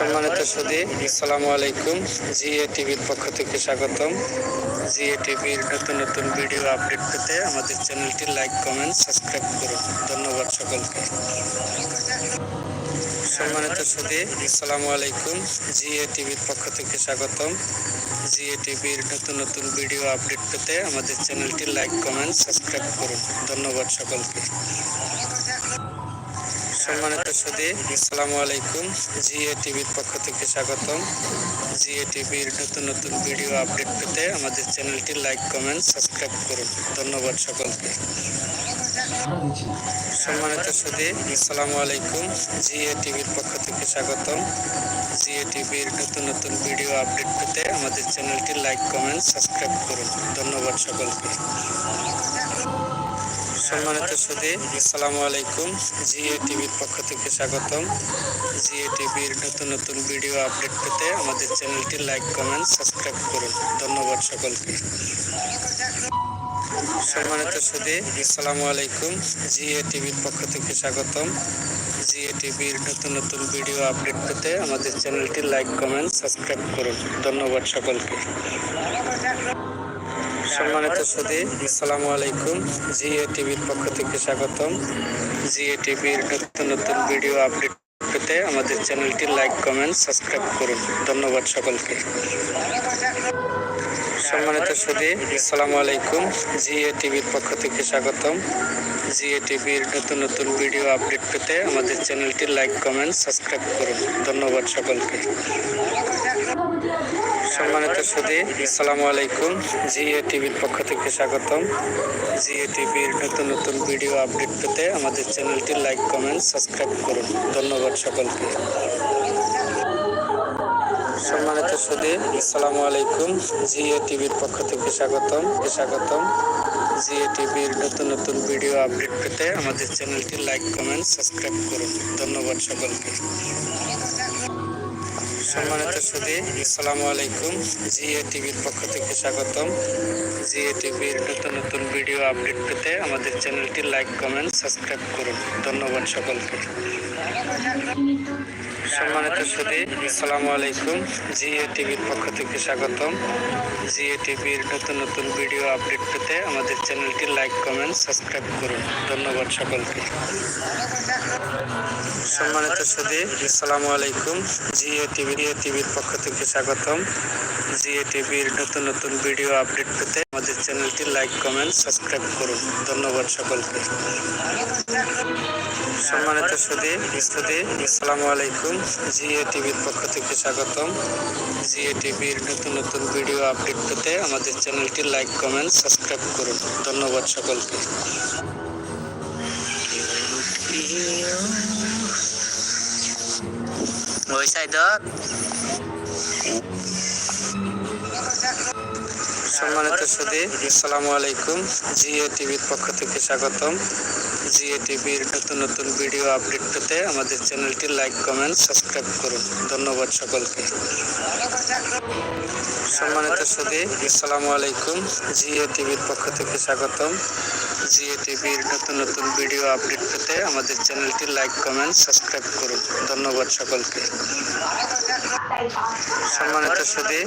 সম্মানিত সুদী আসসালামু আলাইকুম। জিএ টিভির পক্ষ থেকে স্বাগতম। জিএ টিভির নতুন নতুন ভিডিও আপডেট পেতে আমাদের চ্যানেলটি লাইক, কমেন্ট, সাবস্ক্রাইব করুন। ধন্যবাদ সকলকে। সম্মানিত সুদী আসসালামু আলাইকুম। জিএ টিভির পক্ষ থেকে স্বাগতম। জিএ টিভির নতুন নতুন ভিডিও আপডেট পেতে আমাদের চ্যানেলটি লাইক, কমেন্ট, সাবস্ক্রাইব করুন। ধন্যবাদ সকলকে। সম্মানিত সুদী, আসসালামু আলাইকুম। জিএ টিভির পক্ষ থেকে স্বাগতম। জিএ টিভির নতুন নতুন ভিডিও আপডেট পেতে আমাদের চ্যানেলটি লাইক, কমেন্ট, সাবস্ক্রাইব করুন। ধন্যবাদ সকলকে। সম্মানিত সুদী, আসসালামু আলাইকুম। জিএ টিভির পক্ষ থেকে স্বাগতম। জিএ টিভির নতুন নতুন ভিডিও আপডেট পেতে আমাদের চ্যানেলটি লাইক, কমেন্ট, সাবস্ক্রাইব করুন। ধন্যবাদ সকলকে। সম্মানিত সুদী আসসালামু আলাইকুম। জিএ টিভির পক্ষ থেকে স্বাগতম। জিএ টিভির নতুন নতুন ভিডিও আপডেট পেতে আমাদের চ্যানেলটি লাইক, কমেন্ট, সাবস্ক্রাইব করুন। ধন্যবাদ সকলকে। সম্মানিত সুদী আসসালামু আলাইকুম। জিএ টিভির পক্ষ থেকে স্বাগতম। জিএ টিভির নতুন নতুন ভিডিও আপডেট পেতে আমাদের চ্যানেলটি লাইক, কমেন্ট, সাবস্ক্রাইব করুন। ধন্যবাদ সকলকে। সম্মানিত সুদী আসসালামু আলাইকুম। জিএ টিভির পক্ষ থেকে স্বাগতম। জিএ টিভির নতুন নতুন ভিডিও আপডেট পেতে আমাদের চ্যানেলটি লাইক, কমেন্ট, সাবস্ক্রাইব করুন। ধন্যবাদ সকলকে। সম্মানিত সুদী আসসালামু আলাইকুম। জিএ টিভির পক্ষ থেকে স্বাগতম। জিএ টিভির নতুন নতুন ভিডিও আপডেট পেতে আমাদের চ্যানেলটি লাইক, কমেন্ট, সাবস্ক্রাইব করুন। ধন্যবাদ সকলকে। সম্মানিত সুদী আসসালামু আলাইকুম। জি জিএ টিভির পক্ষ থেকে স্বাগতম। জিএ টিভির নতুন নতুন ভিডিও আপডেট পেতে আমাদের চ্যানেলটি লাইক, কমেন্ট, সাবস্ক্রাইব করুন। ধন্যবাদ সকলকে। সম্মানিত সুদী আসসালামু আলাইকুম। জি জিএ টিভির পক্ষ থেকে স্বাগতম। স্বাগতম। জিএ টিভির নতুন নতুন ভিডিও আপডেট পেতে আমাদের চ্যানেলটি লাইক, কমেন্ট, সাবস্ক্রাইব করুন। ধন্যবাদ সকলকে। সম্মানিত সুদী আসসালামু আলাইকুম। জিএ টিভির পক্ষ থেকে স্বাগতম। জিএ টিভির নতুন ভিডিও আপডেট পেতে আমাদের চ্যানেলটি লাইক কমেন্ট সাবস্ক্রাইব করুন। ধন্যবাদ সকলকে। সম্মানিত সুদী আসসালামু আলাইকুম। জিএ টিভির পক্ষ থেকে স্বাগতম। জিএ টিভির নতুন নতুন ভিডিও আপডেট পেতে আমাদের চ্যানেলটি লাইক কমেন্ট সাবস্ক্রাইব করুন। ধন্যবাদ সকলকে। সম্মানিত সুদী আসসালামু আলাইকুম। জিএ টিভি টিভির পক্ষ থেকে স্বাগতম। জিএ টিভির নতুন নতুন ভিডিও আপডেট পেতে আমাদের চ্যানেলটি লাইক, কমেন্ট, সাবস্ক্রাইব করুন। ধন্যবাদ সকলকে। সম্মানিত সুদী সুদী আসসালামু আলাইকুম। জিএ টিভির পক্ষ থেকে স্বাগতম। জিএ টিভির নতুন নতুন ভিডিও আপডেট পেতে আমাদের চ্যানেলটি লাইক, কমেন্ট, সাবস্ক্রাইব করুন। ধন্যবাদ সকলকে। ওই সাইড সম্মানিত সুদী আসসালামু আলাইকুম। জিও টিভির পক্ষ থেকে স্বাগতম। জিএ টিভির নতুন নতুন ভিডিও আপডেট পেতে আমাদের চ্যানেলটি লাইক, কমেন্ট, সাবস্ক্রাইব করুন। ধন্যবাদ সকলকে। সম্মানিত সুদী আসসালামু আলাইকুম। জিও টিভির পক্ষ থেকে স্বাগতম। জিএ টিভির নতুন নতুন ভিডিও আপডেট পেতে আমাদের চ্যানেলটি লাইক, কমেন্ট, সাবস্ক্রাইব করুন। ধন্যবাদ সকলকে। সম্মানিত সুদী